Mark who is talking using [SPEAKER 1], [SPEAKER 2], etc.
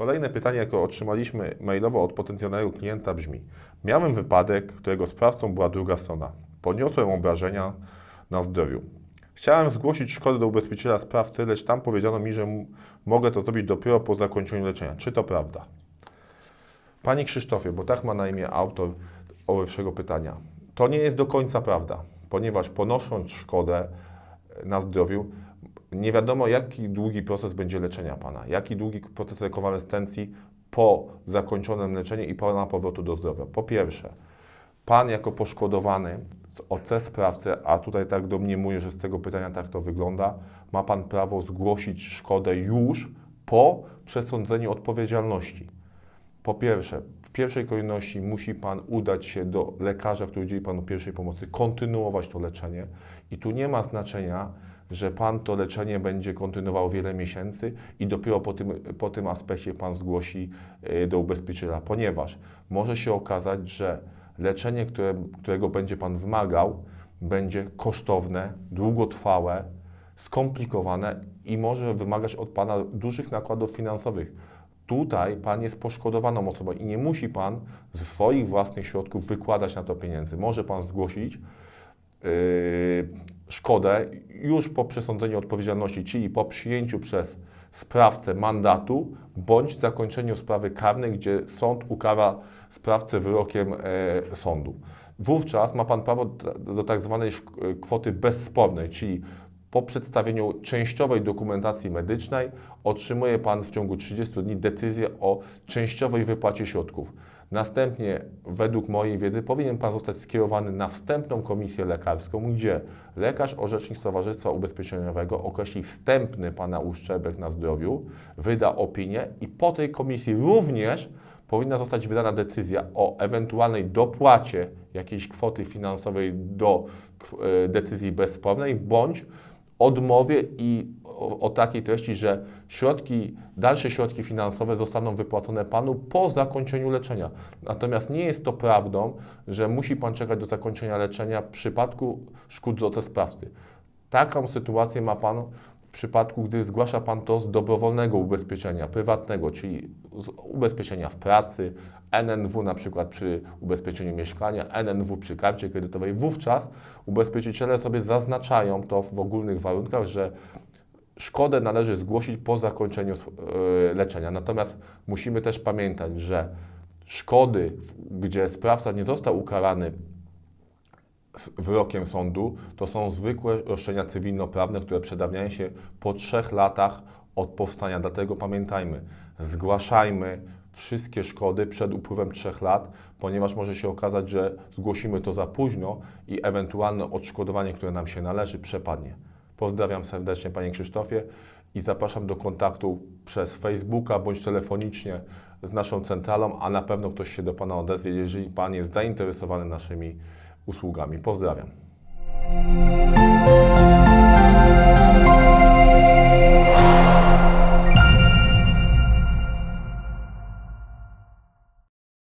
[SPEAKER 1] Kolejne pytanie, jakie otrzymaliśmy mailowo od potencjalnego klienta brzmi: Miałem wypadek, którego sprawcą była druga strona. Poniosłem obrażenia na zdrowiu. Chciałem zgłosić szkodę do ubezpieczyciela sprawcy, lecz tam powiedziano mi, że mogę to zrobić dopiero po zakończeniu leczenia. Czy to prawda? Panie Krzysztofie, bo tak ma na imię autor owyższego pytania. To nie jest do końca prawda, ponieważ ponosząc szkodę na zdrowiu, nie wiadomo jaki długi proces będzie leczenia Pana, jaki długi proces rekonwalescencji po zakończonym leczeniu i Pana powrotu do zdrowia. Po pierwsze, Pan jako poszkodowany z OC sprawcy, a tutaj tak domniemuję, że z tego pytania tak to wygląda, ma Pan prawo zgłosić szkodę już po przesądzeniu odpowiedzialności. Po pierwsze, w pierwszej kolejności musi Pan udać się do lekarza, który udzieli Panu pierwszej pomocy, kontynuować to leczenie i tu nie ma znaczenia, że Pan to leczenie będzie kontynuował wiele miesięcy i dopiero po tym, po tym aspekcie Pan zgłosi y, do ubezpieczyciela, ponieważ może się okazać, że leczenie, które, którego będzie Pan wymagał, będzie kosztowne, długotrwałe, skomplikowane i może wymagać od Pana dużych nakładów finansowych. Tutaj Pan jest poszkodowaną osobą i nie musi Pan ze swoich własnych środków wykładać na to pieniędzy. Może Pan zgłosić szkodę już po przesądzeniu odpowiedzialności, czyli po przyjęciu przez sprawcę mandatu bądź zakończeniu sprawy karnej, gdzie sąd ukara sprawcę wyrokiem e, sądu. Wówczas ma Pan prawo do, tak zwanej szk- kwoty bezspornej, czyli po przedstawieniu częściowej dokumentacji medycznej otrzymuje Pan w ciągu 30 dni decyzję o częściowej wypłacie środków. Następnie, według mojej wiedzy, powinien Pan zostać skierowany na wstępną komisję lekarską, gdzie lekarz orzecznik Towarzystwa Ubezpieczeniowego określi wstępny Pana uszczerbek na zdrowiu, wyda opinię i po tej komisji również powinna zostać wydana decyzja o ewentualnej dopłacie jakiejś kwoty finansowej do e, decyzji bezspornej bądź odmowie i o, takiej treści, że środki, dalsze środki finansowe zostaną wypłacone Panu po zakończeniu leczenia. Natomiast nie jest to prawdą, że musi Pan czekać do zakończenia leczenia w przypadku szkód z OC sprawcy. Taką sytuację ma Pan w przypadku, gdy zgłasza Pan to z dobrowolnego ubezpieczenia prywatnego, czyli z ubezpieczenia w pracy, NNW na przykład przy ubezpieczeniu mieszkania, NNW przy karcie kredytowej. Wówczas ubezpieczyciele sobie zaznaczają to w ogólnych warunkach, że szkodę należy zgłosić po zakończeniu e, leczenia. Natomiast musimy też pamiętać, że szkody, gdzie sprawca nie został ukarany wyrokiem sądu, to są zwykłe roszczenia cywilnoprawne, które przedawniają się po trzech latach od powstania. Dlatego pamiętajmy, zgłaszajmy wszystkie szkody przed upływem trzech lat, ponieważ może się okazać, że zgłosimy to za późno i ewentualne odszkodowanie, które nam się należy, przepadnie. Pozdrawiam serdecznie Panie Krzysztofie i zapraszam do kontaktu przez Facebooka bądź telefonicznie z naszą centralą, a na pewno ktoś się do Pana odezwie, jeżeli Pan jest zainteresowany naszymi usługami. Pozdrawiam.